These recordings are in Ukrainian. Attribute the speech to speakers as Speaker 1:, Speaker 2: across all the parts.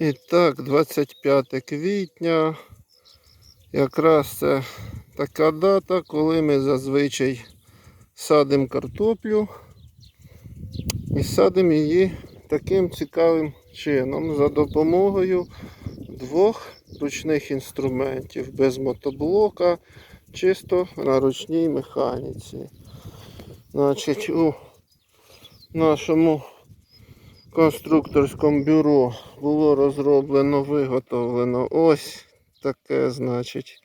Speaker 1: І так, 25 квітня. Якраз це така дата, коли ми зазвичай садимо картоплю і садимо її таким цікавим чином за допомогою двох ручних інструментів без мотоблока, чисто на ручній механіці. Значить, у нашому конструкторському бюро було розроблено, виготовлено ось таке, значить,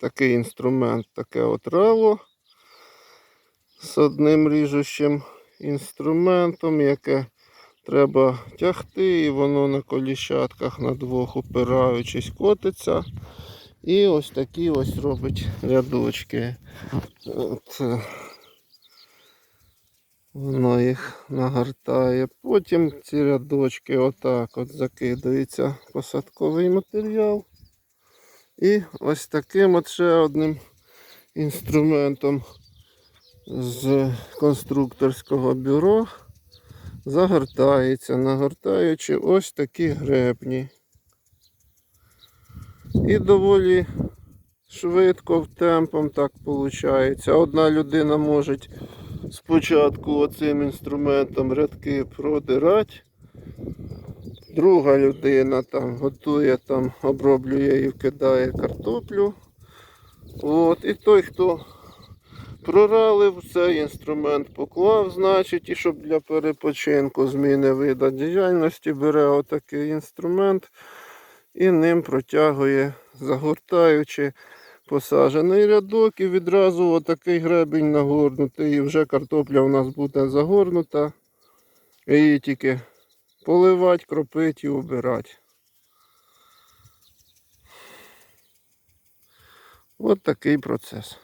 Speaker 1: такий інструмент, таке от рело з одним ріжучим інструментом, яке треба тягти, і воно на коліщатках на двох упираючись котиться. І ось такі ось робить рядочки. От, Воно їх нагортає. Потім ці рядочки отак от закидується посадковий матеріал. І ось таким от ще одним інструментом з конструкторського бюро загортається, нагортаючи ось такі гребні. І доволі швидко темпом так виходить. Одна людина може спочатку оцим інструментом рядки продирати. Друга людина там готує, там оброблює і вкидає картоплю. От. І той, хто проралив цей інструмент, поклав, значить, і щоб для перепочинку зміни вида діяльності бере отакий інструмент і ним протягує, загортаючи посаджений рядок і відразу отакий гребень нагорнутий. І вже картопля у нас буде загорнута. Її тільки поливати, кропити і убирати. Ось такий процес.